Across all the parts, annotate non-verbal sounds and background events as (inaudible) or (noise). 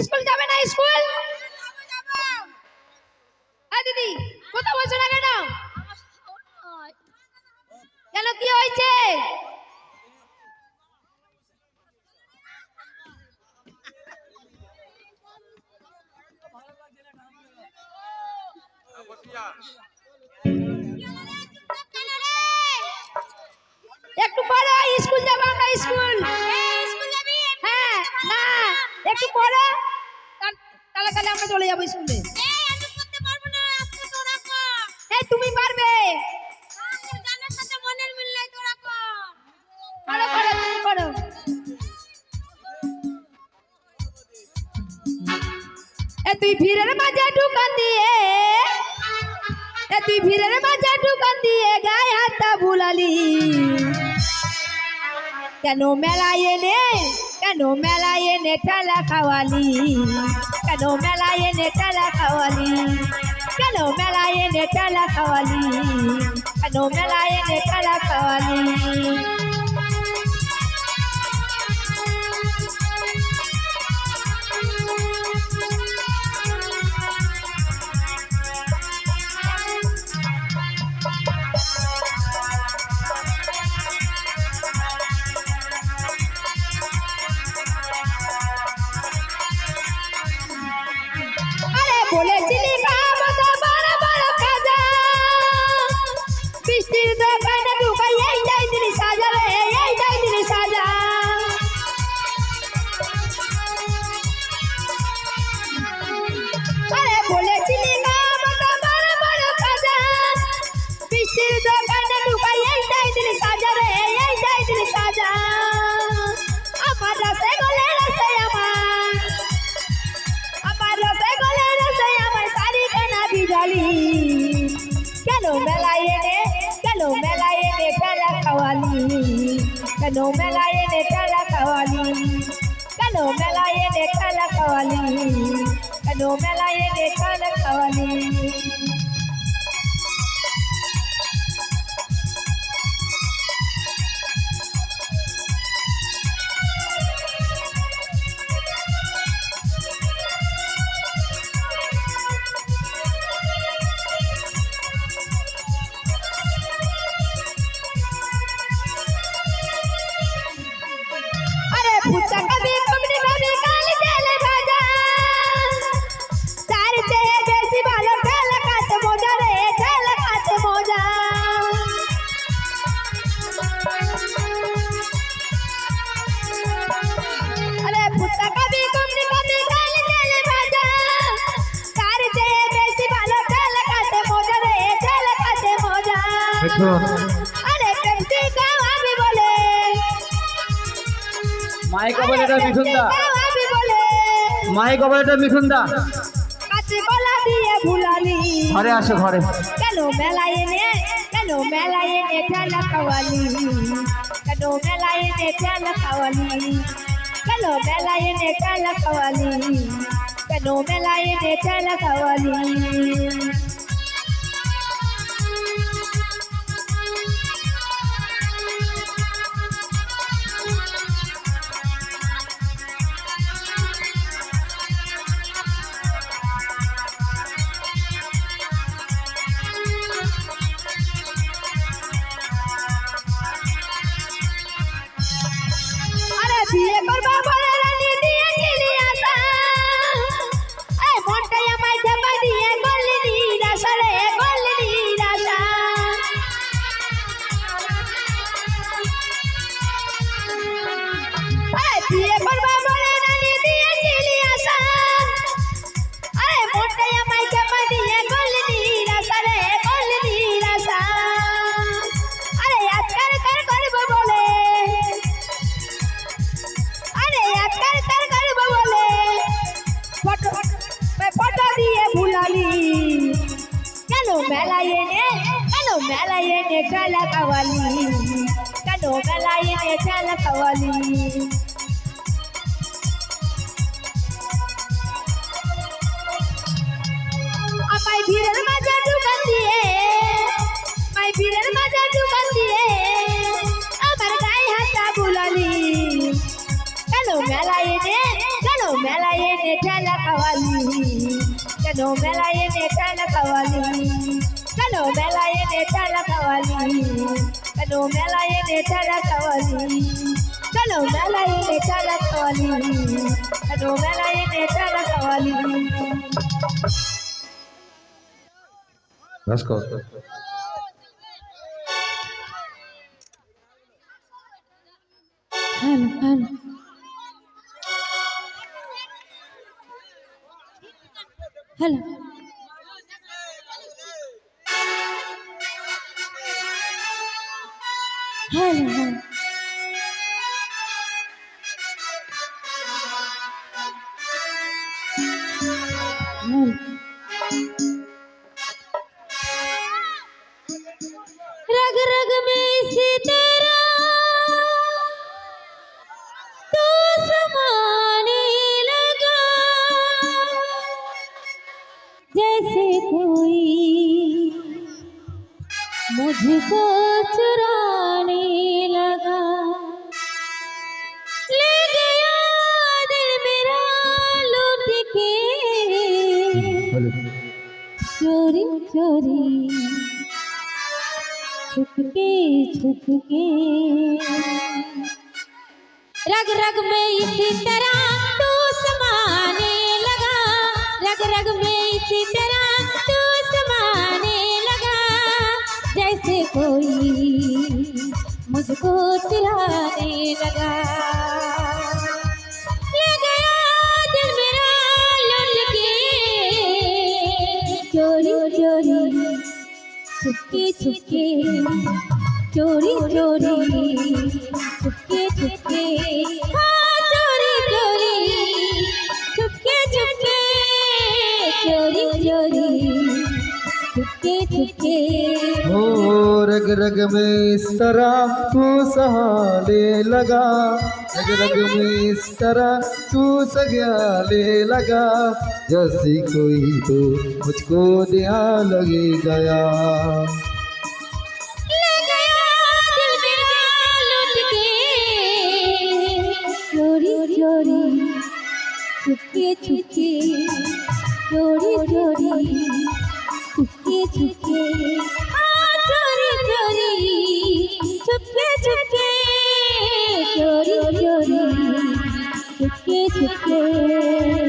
School যাবে না school? হ্যাঁ দিদি কথা বলছো না কেন? কেন কি হয়েছে? তুই ভিড়ের মাঝে ঢুকান দিয়ে। তুই ভিড়ের মাঝে ঢুকান দিয়ে গায়ে হাতটা ভুলালি কেন মেলায় এনে, কেন মেলায় এনে ঠেলা খাওয়ালি? কেন মেলায় এনে ঠেলা খাওয়ালি? কেন মেলায় এনে ঠেলা খাওয়ালি? কেন মেলায় এনে ঠেলা খাওয়ালি? মেলায় এনে ঠেলা খাওয়ালি? কেন মেলায় এনে ঠেলা খাওয়ালি? কেন মেলায় এনে ঠেলা খাওয়ালি? মায়ের কপালটা মিঠুন দা মায়ের কপালটা ঘরে আসো ঘরে। কেন মেলায় এনে কেন মেলায় এনে ঠেলা খাওয়ালি? কেন মেলায় এনে ঠেলা খাওয়ালি? কেন মেলায় এনে ঠেলা খাওয়ালি? কেন মেলায় এনে ঠেলা খাওয়ালি? মেলায় এনে ঠেলা খাওয়ালি কেন মেলায় এনে ঠেলা খাওয়ালি আমায় ভিড়ের মাঝে ঢুকান দিয়ে আমায় ভিড়ের মাঝে ঢুকান দিয়ে আমার গায়ে হাতটা বুলালি কেন মেলায় এনে কেন মেলায় এনে ঠেলা খাওয়ালি কেন মেলায় এনে ঠেলা খাওয়ালি কেন মেলায় ঠেলা খাওয়ালি কেন মেলায় এনে ঠেলা খাওয়ালি কেন মেলায় এনে ঠেলা খাওয়ালি কেন মেলায় এনে ঠেলা খাওয়ালি বাস কর। Hello hello hello. হ্যালো। चोरी चोरी। छुपके छुपके। रग रग में इसी तरह तू समाने लगा। रग रग में इसी तरह तू समाने लगा। जैसे कोई मुझको चिल्लाने लगा। छुपके छुपके, चोरी चोरी, छुपके छुपके। हाँ चोरी चोरी, छुपके छुपके, चोरी चोरी, छुपके छुपके। ओ रग रग में इस तरह तू सहाने लगा। रग में इस तरह तू सग्याले लगा, जैसे कोई तो मुझको दिया लगे गया। छुपके छुपके चोरी चोरी চলি চলি ছুটে ছুটে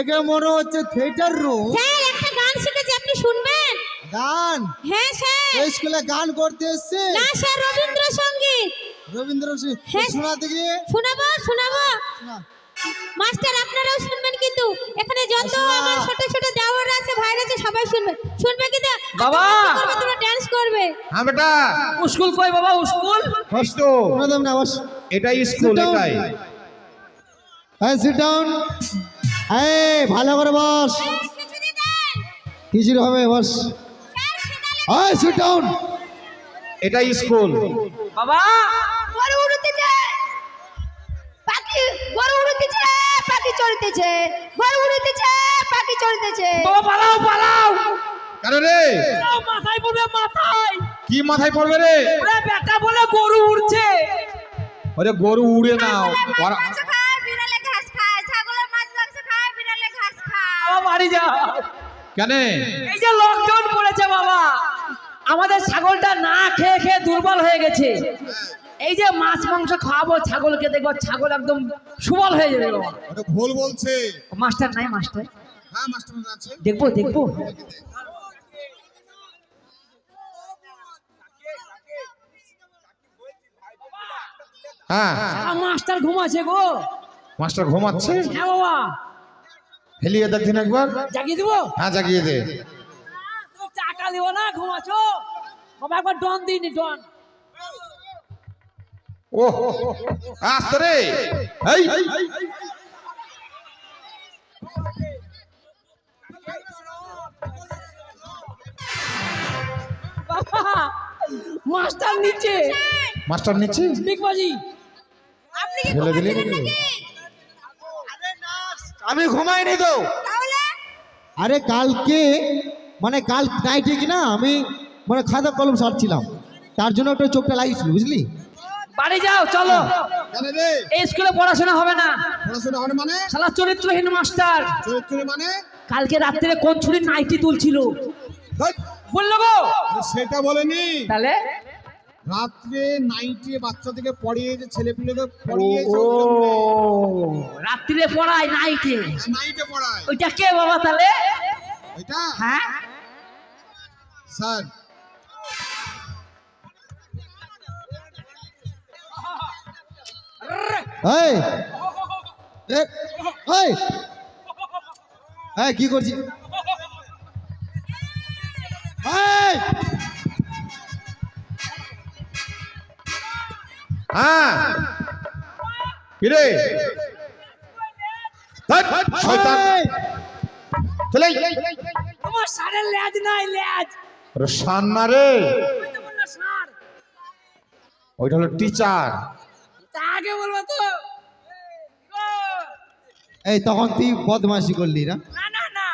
দেখে মনে হচ্ছে থিয়েটার রুম স্যার একটা গান শিখেছি আপনি শুনবেন? গান? হ্যাঁ স্যার। এই স্কুলে গান করতে এসছে? না স্যার রবীন্দ্রসঙ্গীত। রবীন্দ্র হ্যাঁ। শোনা দেখি। শোনাবো শোনাবো। মাস্টার আপনারাও শুনবেন কিন্তু। এখানে যত। আমার ছোট ছোট দেওয়ার আছে ভাইর আছে সবাই শুনবে। শুনবে কিন্তু বাবা! তোমরা ডান্স করবে। হ্যাঁ বেটা। স্কুল কই বাবা স্কুল? হস্ত শোনা দেব না বস। এটাই স্কুল এটাই। হ্যাঁ সিট ডাউন এই ভালো করে বস। কিছু হবে বস? এই সিট ডাউন এটাই স্কুল। বাবা গরু উড়তেছে। পাখি গরু উড়তেছে পাখি চড়তেছে। গরু উড়তেছে পাখি চড়তেছে। বাবা পালাও পালাও। কেন রে? মাথায় পড়বে মাথায়। কি মাথায় পড়বে রে? বেটা বলে গরু উড়ছে। ওরে গরু উড়ে না বাড়ি যাও কেন? এই যে লকডাউন পড়েছে বাবা আমাদের ছাগলটা না খেয়ে খেয়ে দুর্বল হয়ে গেছে। এই যে মাছ মাংস খাওয়াবো ছাগলকে দেখব ছাগল একদম সুবল হয়ে যাবে বাবা। ভুল বলছে। মাস্টার নাই মাস্টার। হ্যাঁ মাস্টার আছে। দেখব দেখব। হ্যাঁ। মাস্টার ঘুমাচ্ছে গো। মাস্টার ঘুমাচ্ছে? হ্যাঁ বাবা। হেলিয়ে দেখদিন একবার। জাগিয়ে দিবো? হ্যাঁ জাগিয়ে দে। টাকা দিব না ঘুমাচ্ছো? বাবা একবার ডন দিইনি ডন। ও আসতে রে। এই মাস্টার নিচে। মাস্টার নিচ্ছে ডিগবাজি আপনি কি ফেলে দিলি? ঘুমাচ্ছিলেন নাকি? নাকি? আমি ঘুমাইনি তো। আরে কালকে মানে কাল নাইটে কি না আমি মানে খাতা কলম সারছিলাম। তার জন্য একটু চোখটা লাগিয়েছিল বুঝলি? বাড়ি যাও চলো। এই স্কুলে পড়াশোনা হবে না। পড়াশোনা হবে মানে? শালা চরিত্রহীন মাস্টার। চরিত্র মানে? কালকে রাত্রে কোন ছুরি নাইটি তুলছিল? বলল গো। সেটা বলেনি। তাহলে? রাত্রে নাইটে বাচ্চাদেরকে পড়িয়ে যে ছেলেপুলেকে পড়িয়ে ও। রাত্রিরে পড়ায় নাইটে? নাইটে পড়ায়। ওইটা কে বাবা তাহলে? এটা হ্যাঁ? স্যার। এই! এই! এই কি করছি এই! হ্যাঁ। কিরে শয়তান। চলে তোমার সারের লেজ নাই লেজ। ওরে সান্না রে। ওই তো বলল সার। ওইটা হলো টিচার। আগে বলব তো। এই তখন তুই বদমাশি করলি না? না না না।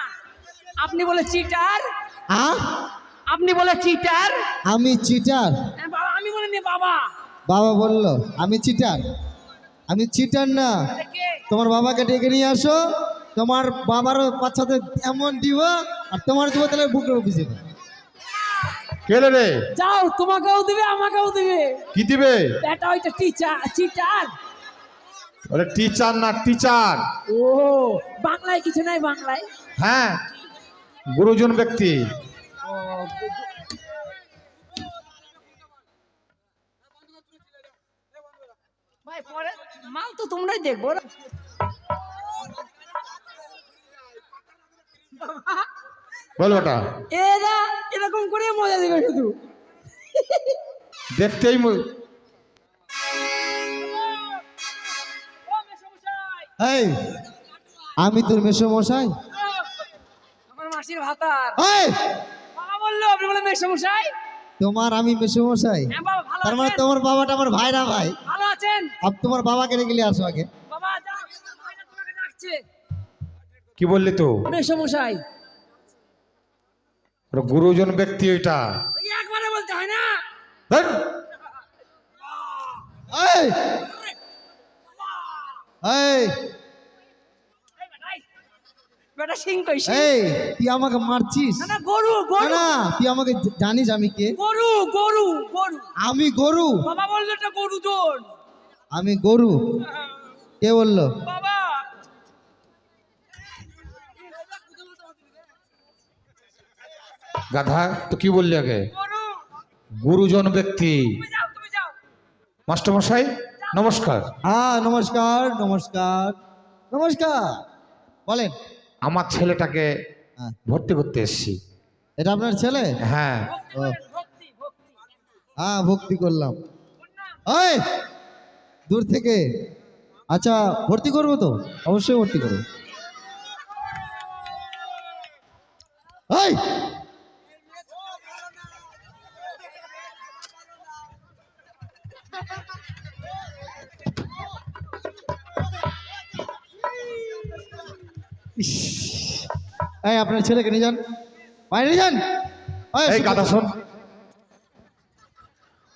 আপনি বলে চিটার। আ আপনি বলে চিটার। আমি চিটার। হ্যাঁ, বাবা আমি বলে নি বাবা। বাবা বলল আমি চিটার। আমি চিটার না। তোমার বাবাকে ডেকে নিয়ে আসো। তোমার বাবারও বাচ্চাদের এমন দিব আর তোমার দিব তাহলে বুকের অফিসে কেলে রে যাও তোমাকেও দিবে আমাকেও দিবে। কি দিবে? এটা ওইটা টিচার চিটার। টিচার না টিচার। ও বাংলায় কিছু নাই বাংলায়? হ্যাঁ গুরুজন ব্যক্তি। ভাই পরে মাল তো তোমরাই দেখব বলো ওটা। এরা এরকম করে মজা দেবে শুধু। দেখতেই এই আমি তোর মেসো মশাই আমার মাসির ভাতার। এই! বাবা বলল আপনি বলে মেসমশাই? তোমার আমি মেসো মশাই হ্যাঁ তার মানে তোমার বাবাটা আমার ভাই না ভাই। ভালো আছেন? আব তোমার বাবাকে রেখে আসো আগে। বাবা তোমাকে ডাকছে। কি বললি তো মেসমশাই। গুরুজন ব্যক্তি ওইটা একবারে বলতে হয় না? এই! এই! বেটা সিং কই এই তুই আমাকে মারছিস? না না গরু না গরু। না তুই আমাকে জানিস আমি কে? গরু গরু গরু। আমি গরু। বাবা বলল এটা গরু তোর আমি গরু। কে বলল? বাবা। গাধা তো কি বললি আগে? গুরুজন ব্যক্তি। তুমি যাও। মাস্টারমশাই নমস্কার। হ্যাঁ নমস্কার নমস্কার নমস্কার। বলেন। আমার ছেলেটাকে হ্যাঁ। ভর্তি করতে এসছি। এটা আপনার ছেলে? হ্যাঁ। হ্যাঁ ভক্তি করলাম। ওই দূর থেকে। আচ্ছা ভর্তি করব তো? অবশ্যই ভর্তি করব। এই এই আপনার ছেলেকে নিয়ে যান। বাইরে নিয়ে যান। ওই, এই গাধা শোন।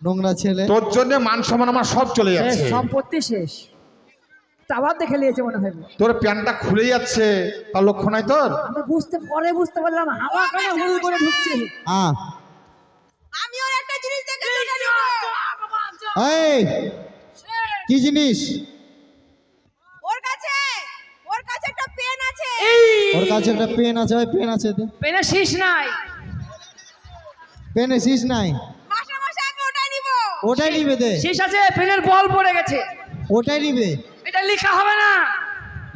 নোংরা ছেলে। তোর জন্য মান সম্মান আমার সব চলে যাচ্ছে। সম্পত্তি শেষ। টাওয়ার দেখে নিয়েছে মনে হয়। তোর প্যান্টটা খুলে যাচ্ছে তার লক্ষ্য নাই তোর? আমি বুঝতে পরে বুঝতে পারলাম হাওয়া কেন হুড় করে ঢুকছে? হ্যাঁ। আমি ওর একটা জিনিস দেখে এই কি জিনিস ওর কাছে ওর কাছে একটা পেন আছে ওর কাছে একটা পেন আছে ওই পেন আছে দে। পেনে শীষ নাই। পেনে শীষ নাই? ওটাই নিবে। দে। শীষ আছে পেনের বল পড়ে গেছে। ওটাই নিবে? এটা লেখা হবে না।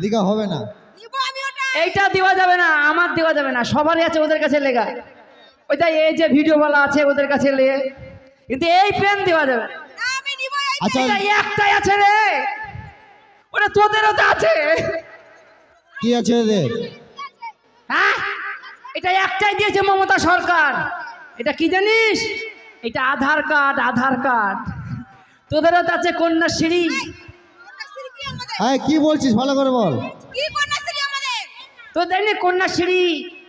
লিখা হবে না? নিব আমি ওটা এইটা দেওয়া যাবে না আমার দেওয়া যাবে না সবারই আছে ওদের কাছে লেখা। ওইটা এই যে ভিডিওওয়ালা আছে ওদের কাছে লেগে কিন্তু এই পেন দেওয়া যাবে না। না আমি নিব এই আচ্ছা। এটা একটাই আছে রে। ওটা তোদেরও তো আছে। কি আছে এদের হ্যাঁ? এটা একটাই দিয়েছে মমতা সরকার। এটা কি জানিস? এটা আধার কার্ড আধার কার্ড। তোদেরও আছে কন্যাশ্রী। হ্যাঁ কি বলছিস? ভালো করে বল। তোদের নি কন্যাশ্রী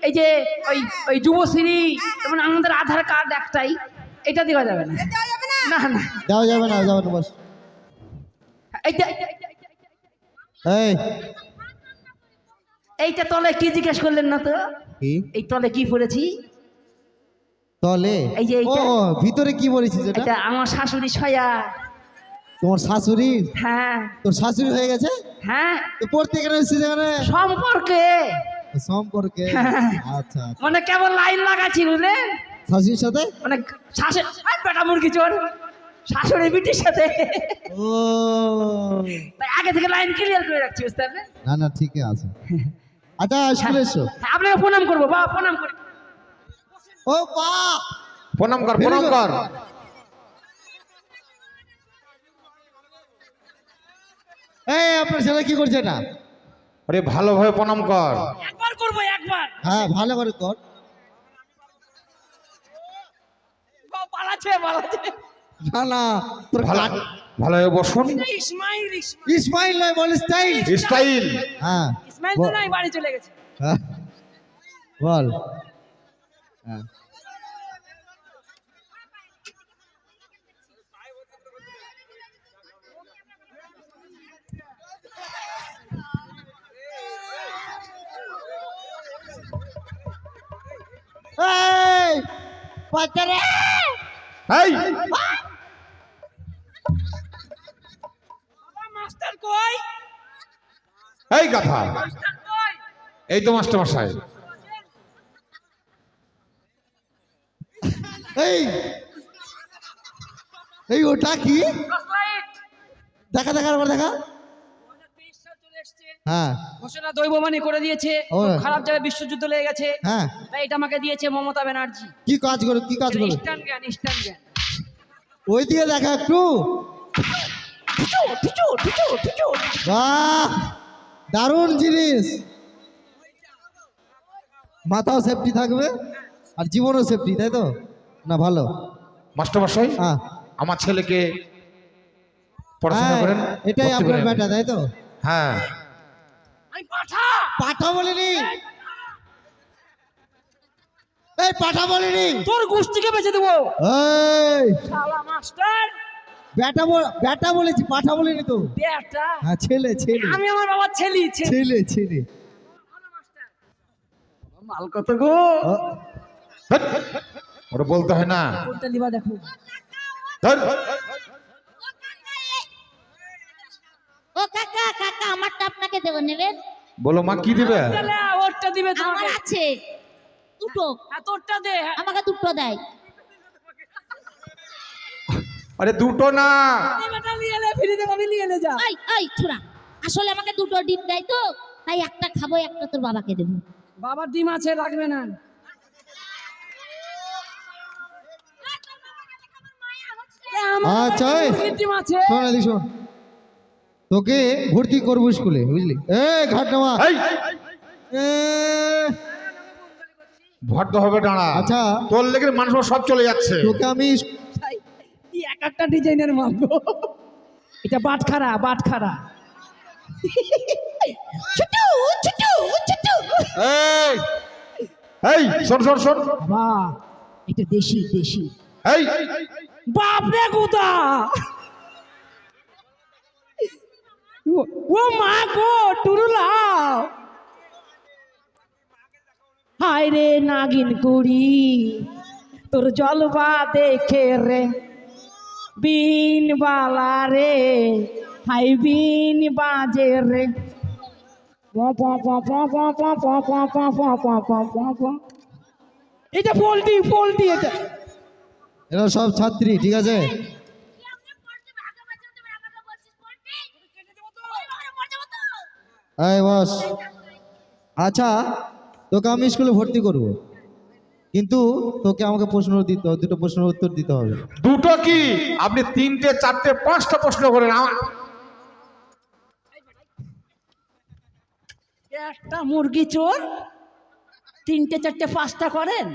এই যে ওই ওই যুবশ্রী যেমন আমাদের আধার কার্ড একটাই। এটা দেওয়া যাবে না। এ দেওয়া যাবে না না। না দেওয়া যাবে না যাবে না বস এই। এইটা তলে কি জিজ্ঞেস করলেন না তো? কি? এই তলে কি পড়েছি? তলে? এই যে ও এইটা। ও, ভিতরে কি বলেছিস এটা? আমার শাশুড়ি সয়া। তোমার শাশুড়ি? হ্যাঁ। তোর শাশুড়ি হয়ে গেছে? হ্যাঁ। তো পড়তে কেন এসেছিস এখানে? সম্পর্কে। সম্পর্কে? হ্যাঁ। আচ্ছা আচ্ছা। মানে কেবল লাইন লাগাচ্ছি বুঝলেন শাশুড়ির সাথে? মানে শাশুড়ি বেটা মুরগি চোর। শাশুড়ি বিটির সাথে। ও। তাই আগে থেকে লাইন ক্লিয়ার করে রাখছি বুঝতে পারলেন না না ঠিকই আছে। (laughs) আচ্ছা স্কুলে এসো। হ্যাঁ, আপনাকে প্রণাম করব বাবা প্রণাম করি। ও বা প্রণাম কর প্রণাম কর। এই আপনার ছেলে কি করছে না আরে ভালোভাবে প্রণাম কর। একবার করব একবার। হ্যাঁ ভালো করে কর। বাবা, পালাচ্ছে পালাচ্ছে। না না তোর ভালো ভালোভাবে বসুন। ইসমাইল নয় বল স্টাইল। স্টাইল। হ্যাঁ ইসমাইল তো নাই বাড়ি চলে গেছে। হ্যাঁ। বল। হ্যাঁ। এই বাচ্চারা এই! মাস্টার কই? এই কই? এই তো মাস্টার মশাই। এই এই ওটা কি? দেখা দেখা আবার দেখা। হ্যাঁ। ঘোষণা দৈববাণী করে দিয়েছে। খারাপ জায়গায় বিশ্বযুদ্ধ লেগে গেছে। হ্যাঁ। তাই এটা আমাকে দিয়েছে মমতা ব্যানার্জি। কি কাজ করে কি কাজ করে? ইস্টার্ন জ্ঞান ইস্টার্ন জ্ঞান। ওই দিকে দেখা একটু। বাহ দারুণ জিনিস। মাথাও সেফটি থাকবে আর জীবনও সেফটি তাই তো? না ভালো। মাস্টারমশাই হ্যাঁ। আমার ছেলেকে পড়াশোনা হ্যাঁ, করেন এটাই আপনার ব্যাটা তাই তো? হ্যাঁ। আমি পাঠা! পাঠা বলিনি। এই পাঠা বলিনি। তোর গোষ্ঠীকে বেঁচে দেবো। এই। শালা মাস্টার! ব্যাটা ব্যাটা বলেছি পাঠা বলিনি তো। বেটা হ্যাঁ ছেলে ছেলে। আমি আমার বাবা ছেলে ছেলে। ছেলে ছেলে। মাল কত গো? ওটা বলতে হয় না। কোনটা লিবা দেখো। ধর। ও কাকা কাকা আমারটা আপনাকে দেবো নেবেন? বলো মা কি দিবে? ওরটা দিবে আমার আছে। দুটো। হ্যাঁ তোরটা দে হ্যাঁ। আমাকে দুটো দেয়। আরে দুটো না। বেটা নিয়ে এলে ফিরে দেবো আমি নিয়ে যা ছোড়া। আসলে আমাকে দুটো ডিম দেয় তো তাই একটা খাব একটা তোর বাবাকে দেবো। বাবার ডিম আছে রাখবে না। আচ্ছা, ডিম আছে। শোন এদিকে শোন। তোকে ভর্তি করব স্কুলে বুঝলি? এ ঘাট নেওয়া এই। হবে দাঁড়া। আচ্ছা। তোর লেগে মানুষ সব চলে যাচ্ছে। তোকে আমি এক একটা ডিজাইনের মানবো এটা বাটখারা বাটখারা ছুটু ছুটু ছুটু। এই এই শোন শোন শোন। বাবা এটা দেশি দেশি। এই। বাপ রে ও- ও মা গো টুরুলাও। হায় রে নাগিন কুড়ি তোর জলবা দেখে রে। বিন বালারে হাই বিন বাজে রে এটা পোলট্রি পোলট্রি এটা এরা সব ছাত্রী ঠিক আছে আচ্ছা তোকে আমি স্কুলে ভর্তি করব কিন্তু তোকে আমাকে প্রশ্ন দিতে হবে দুটো প্রশ্নের উত্তর দিতে হবে। দুটো কি? আপনি তিনটে চারটে পাঁচটা প্রশ্ন করেন। আমার একটা মুরগি চোর তিনটে চারটে পাঁচটা করেন।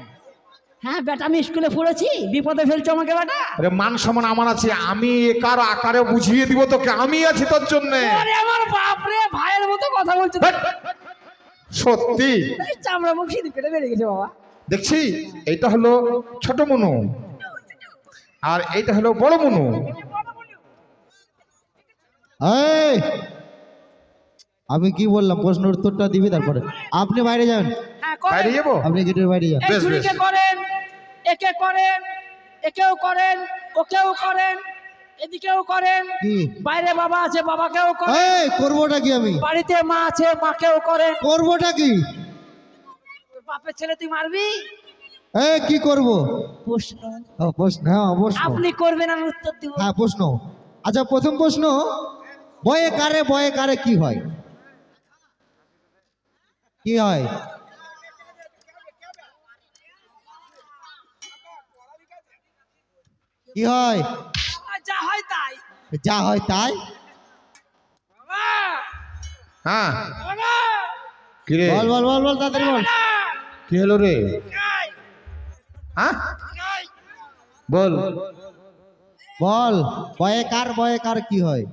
হ্যাঁ বেটা আমি স্কুলে পড়েছি বিপদে ফেলছো আমাকে বেটা। আরে মান সমান আমার আছে আমি একার আকারে বুঝিয়ে দিব তোকে আমি আছি তোর জন্য। আরে আমার বাপ রে ভাইয়ের মতো কথা বলছো। সত্যি? এই চামড়া মুখ সিঁড়ি কেটে বেরিয়ে গেছে বাবা। দেখছি এটা হলো ছোট মনু। আর এইটা হলো বড় মনু। এই আমি কি বললাম? প্রশ্ন উত্তরটা দিবি তারপরে। আপনি বাইরে যান হ্যাঁ। বাইরে যাব? আপনি গেটের বাইরে বেশ। করেন একে করেন একেও করেন ওকেও করেন এদিকেও করেন। বাইরে বাবা আছে বাবাকেও করেন। এই করবোটা কি আমি? বাড়িতে মা আছে মাকেও করেন। করবোটা কি? বাপের ছেলে তুই মারবি? এই কি করব? প্রশ্ন। প্রশ্ন হ্যাঁ প্রশ্ন। আপনি করবেন আমি উত্তর দিব। হ্যাঁ প্রশ্ন। আচ্ছা প্রথম প্রশ্ন বয়ে কারে বয়ে কারে কি হয়? কি হয়? কি হয়? যা হয় তাই। যা হয় তাই? হ্যাঁ। বল বল বল বল তাড়াতাড়ি বল। কি হলো রে? বল। বল বয়ে কার কার কি হয়?